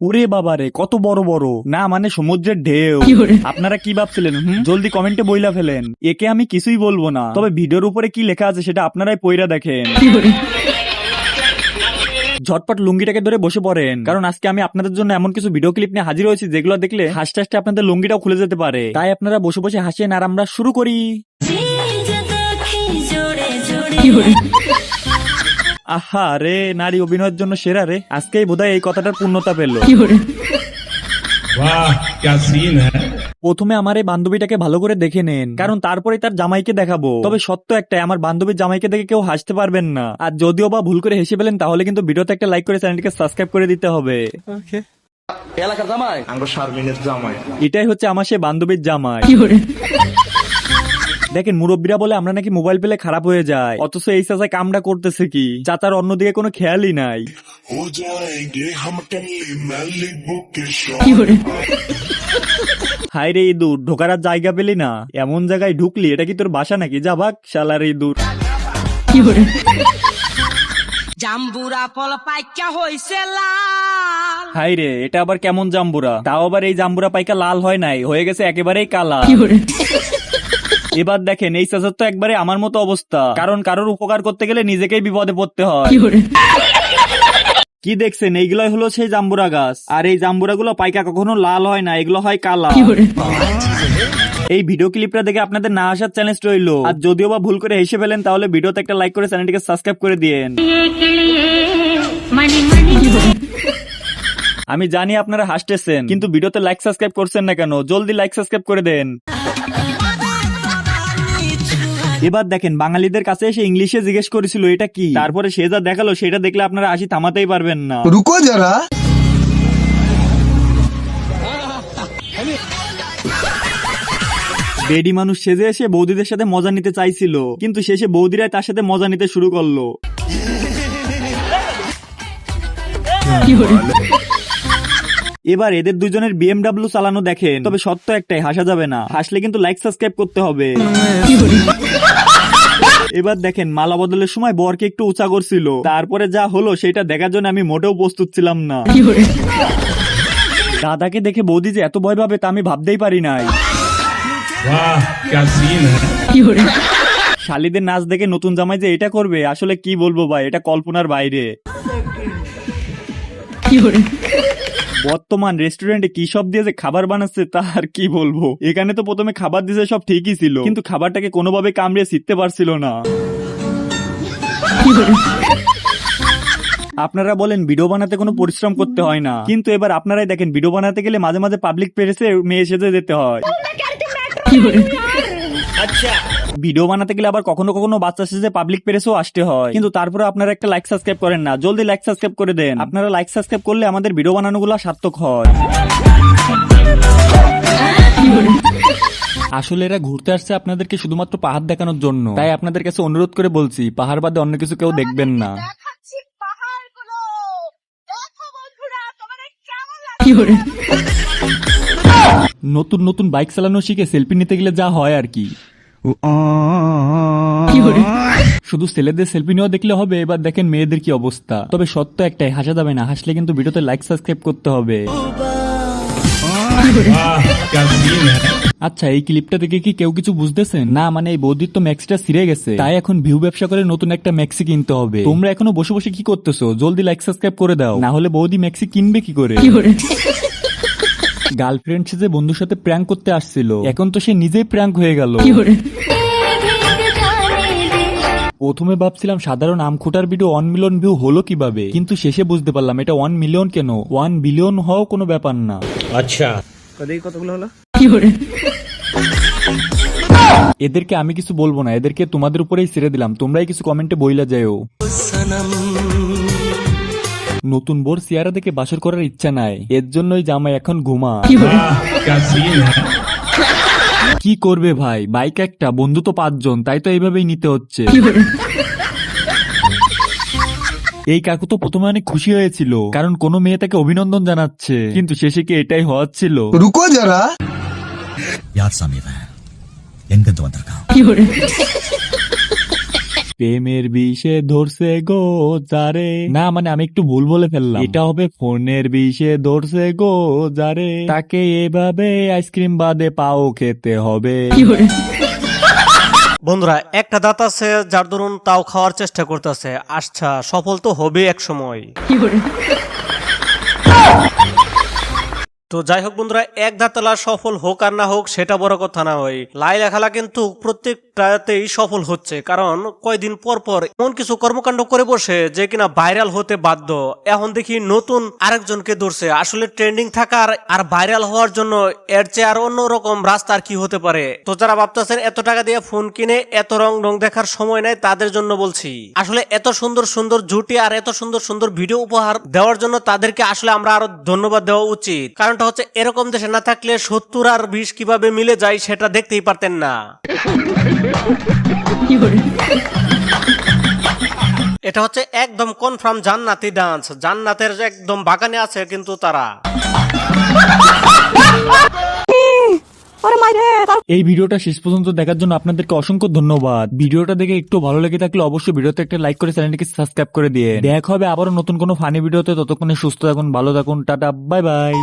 ওরে বাবারে কত বড় বড়। না মানে সমুদ্রের ঢেউ। আপনারা কি ভাবছিলেন? হুম? জলদি কমেন্টে বইলা ফেলেন। একে আমি কিছুই বলব না। তবে ভিডিওর উপরে কি লেখা আছে সেটা আপনারাই পইরা দেখেন। ঝটপট লুঙ্গিটাকে ধরে বসে পড়েন। কারণ আজকে আমি আপনাদের জন্য এমন কিছু ভিডিও ক্লিপ নিয়ে হাজির হয়েছি যেগুলো দেখলে হাসতে হাসতে আপনাদের লুঙ্গিটাও খুলে যেতে পারে। তাই আপনারা বসে বসে হাসেন আর আমরা শুরু করি। আহা রে নারী অভিনয়ের জন্য সেরা রে। আজকেই বোধহয় এই কথাটার পূর্ণতা পেল। প্রথমে আমার এই বান্ধবীটাকে ভালো করে দেখে নেন। কারণ তারপরে তার জামাইকে দেখাবো। তবে সত্য একটাই আমার বান্ধবীর জামাইকে দেখে কেউ হাসতে পারবেন না। আর যদিও বা ভুল করে হেসে ফেলেন তাহলে কিন্তু ভিডিওতে একটা লাইক করে চ্যানেলটিকে সাবস্ক্রাইব করে দিতে হবে। এলাকার জামাই? আমরা শারমিনের জামাই। এটাই হচ্ছে আমার সেই বান্ধবীর জামাই। দেখেন মুরব্বীরা বলে আমরা নাকি মোবাইল পেলে খারাপ হয়ে যায় অথচ এই চাচা কামটা করতেছে কি? চাচার অন্যদিকে কোনো খেয়ালই নাই। হাই রে ইঁদুর ঢোকার জায়গা পেলি না? এমন জায়গায় ঢুকলি এটা কি তোর বাসা নাকি? যা ভাগ শালার ইঁদুর। জাম্বুরা ফল পাইকা হইছে লাল। হাই রে এটা আবার কেমন জাম্বুরা? তাও আবার এই জাম্বুরা পাইকা লাল হয় নাই হয়ে গেছে একেবারেই কালা। এবার দেখেন এই চাচার তো একবারে আমার মতো অবস্থা। কারণ কারোর উপকার করতে গেলে নিজেকেই বিপদে পড়তে হয়। কি দেখছেন? এইগুলাই হলো সেই জাম্বুরা গাছ। আর এই জাম্বুরা গুলো পাইকা কখনো লাল হয় না এগুলো হয় কালা। এই ভিডিও ক্লিপটা দেখে আপনাদের না আসার চ্যালেঞ্জ রইল। আর যদিও বা ভুল করে হেসে ফেলেন তাহলে ভিডিওতে একটা লাইক করে চ্যানেলটিকে সাবস্ক্রাইব করে দিয়েন। আমি জানি আপনারা হাসতেছেন কিন্তু ভিডিওতে লাইক সাবস্ক্রাইব করছেন না কেন? জলদি লাইক সাবস্ক্রাইব করে দেন। এবার দেখেন বাঙালিদের কাছে এসে ইংলিশে জিজ্ঞেস করেছিল এটা কি? তারপরে সে যা দেখাল সেটা দেখলে আপনারা হাসি থামাতেই পারবেন না। রুকো যারা। বেডি মানুষ সেজে এসে বৌদিদের সাথে মজা নিতে চাইছিল কিন্তু শেষে বৌদিরাই তার সাথে মজা নিতে শুরু করল। এবার এদের দুজনের বিএমডাব্লিউ চালানো দেখেন। তবে সত্য একটাই হাসা যাবে না। হাসলে কিন্তু লাইক সাবস্ক্রাইব করতে হবে। এবার দেখেন মালা বদলের সময় বরকে একটু উঁচা করছিল। তারপরে যা হলো সেটা দেখার জন্য আমি মোটেও প্রস্তুত ছিলাম না। দাদাকে দেখে বৌদি যে এত ভয় পাবে তা আমি ভাবতেই পারি নাই। শালিদের নাচ দেখে নতুন জামাই যে এটা করবে আসলে কি বলব ভাই এটা কল্পনার বাইরে। বর্তমান রেস্টুরেন্টে কি সব দিয়ে যে খাবার বানাচ্ছে তা আর কি বলব? এখানে তো প্রথমে খাবার দিয়েছে সব ঠিকই ছিল কিন্তু খাবারটাকে কোনোভাবে কামড়ে শিখতে পারছিল না। আপনারা বলেন ভিডিও বানাতে কোনো পরিশ্রম করতে হয় না। কিন্তু এবার আপনারাই দেখেন ভিডিও বানাতে গেলে মাঝে মাঝে পাবলিক প্লেসে মেয়ে সেজে যেতে হয়। ভিডিও বানাতে গেলে আবার কখনো কখনো বাচ্চা সেজে পাবলিক প্লেসেও আসতে হয়। কিন্তু তারপরে আপনারা একটা লাইক সাবস্ক্রাইব করেন না। জলদি লাইক সাবস্ক্রাইব করে দেন। আপনারা লাইক সাবস্ক্রাইব করলে আমাদের ভিডিও বানানোগুলো সার্থক হয়। আসলে এরা ঘুরতে আসছে আপনাদেরকে শুধুমাত্র পাহাড় দেখানোর জন্য। তাই আপনাদের কাছে অনুরোধ করে বলছি পাহাড় বাদে অন্য কিছু কেউ দেখবেন না। দেখাচ্ছি পাহাড়গুলো। দেখো বন্ধুরা তোমাদের কেমন লাগে নতুন নতুন বাইক চালানো শিখে সেলফি নিতে গেলে যা হয় আর কি। শুধু ছেলেদের সেলফি নেওয়া দেখলে হবে এবার দেখেন মেয়েদের কি অবস্থা। তবে সত্য একটাই হাসা যাবে না হাসলে কিন্তু ভিডিওতে লাইক সাবস্ক্রাইব করতে হবে। আচ্ছা এই ক্লিপটা থেকে কি কেউ কিছু বুঝতেছে? না মানে এই বৌদির তো ম্যাক্সিটা সিরে গেছে। তাই এখন ভিউ ব্যবসা করে নতুন একটা ম্যাক্সি কিনতে হবে। তোমরা এখনও বসে বসে কি করতেছো? জলদি লাইক সাবস্ক্রাইব করে দাও। না হলে বৌদি ম্যাক্সি কিনবে কি করে? গার্লফ্রেন্ড সে যে বন্ধুর সাথে প্র্যাঙ্ক করতে আসছিল এখন তো সে নিজেই প্র্যাঙ্ক হয়ে গেল। প্রথমে ভাবছিলাম সাধারণ আম আমখুটার ভিডিও ওয়ান মিলিয়ন ভিউ হলো কীভাবে কিন্তু শেষে বুঝতে পারলাম এটা ওয়ান মিলিয়ন কেন? ওয়ান বিলিয়ন হওয়াও কোনো ব্যাপার না। আচ্ছা। কতগুলো হলো? এদেরকে আমি কিছু বলব না এদেরকে তোমাদের উপরেই ছেড়ে দিলাম তোমরাই কিছু কমেন্টে বইলা যাও নতুন বোর চেয়ারা দেখে বাসর করার ইচ্ছা নাই। এর জন্যই জামাই এখন ঘুমা কি করবে ভাই? বাইক একটা বন্ধু তো পাঁচজন তাই তো এইভাবেই নিতে হচ্ছে। এই কাকু তো প্রথমে অনেক খুশি হয়েছিল কারণ কোনো মেয়ে তাকে অভিনন্দন জানাচ্ছে। কিন্তু শেষে কি এটাই হওয়াচ্ছিল রুকো যারা। ইয়ার প্রেমের বিষে ধরছে গো যারে। না মানে আমি একটু ভুল বলে ফেললাম। এটা হবে ফোনের বিষে ধরছে গো যারে। তাকে এভাবে আইসক্রিম বাদে পাও খেতে হবে। বন্ধুরা একটা দাঁত আছে যার দরুন তাও খাওয়ার চেষ্টা করতেছে। আচ্ছা সফল তো হবে এক সময়। তো যাই হোক বন্ধুরা এক দাঁতলা সফল হোক আর না হোক সেটা বড় কথা না হয়। লাইলা খালা কিন্তু প্রত্যেকটাতেই সফল হচ্ছে, কারণ কয়দিন পর পর এমন কিছু কর্মকাণ্ড করে বসে যে কিনা ভাইরাল হতে বাধ্য। এখন দেখি নতুন আরেকজনকে ধরছে। আসলে ট্রেন্ডিং থাকার আর ভাইরাল হওয়ার জন্য এর চেয়ে আর অন্যরকম রাস্তা আর কি হতে পারে? তো যারা ভাবতেছেন, এত টাকা দিয়ে ফোন কিনে এত রং রং দেখার সময় নাই, তাদের জন্য বলছি, আসলে এত সুন্দর সুন্দর জুটি আর এত সুন্দর সুন্দর ভিডিও উপহার দেওয়ার জন্য তাদেরকে আসলে আমরা আরও ধন্যবাদ দেওয়া উচিত। কারণটা হচ্ছে, এরকম দেশে না থাকলে সত্তর আর বিশ কীভাবে মিলে যায় সেটা দেখতেই পারতেন না। এটা হচ্ছে একদম কনফার্ম জান্নাতি ডান্স জান্নাতের একদম বাগানে আছে কিন্তু তারা। এই ভিডিওটা শেষ পর্যন্ত দেখার জন্য আপনাদেরকে অসংখ্য ধন্যবাদ। ভিডিওটা দেখে একটু ভালো লেগে থাকলে অবশ্যই ভিডিওতে একটা লাইক করে চ্যানেলটিকে সাবস্ক্রাইব করে দিয়ে। দেখা হবে আবারও নতুন কোনো ফানি ভিডিওতে। ততক্ষণে সুস্থ থাকুন, ভালো থাকুন, টাটা বাই বাই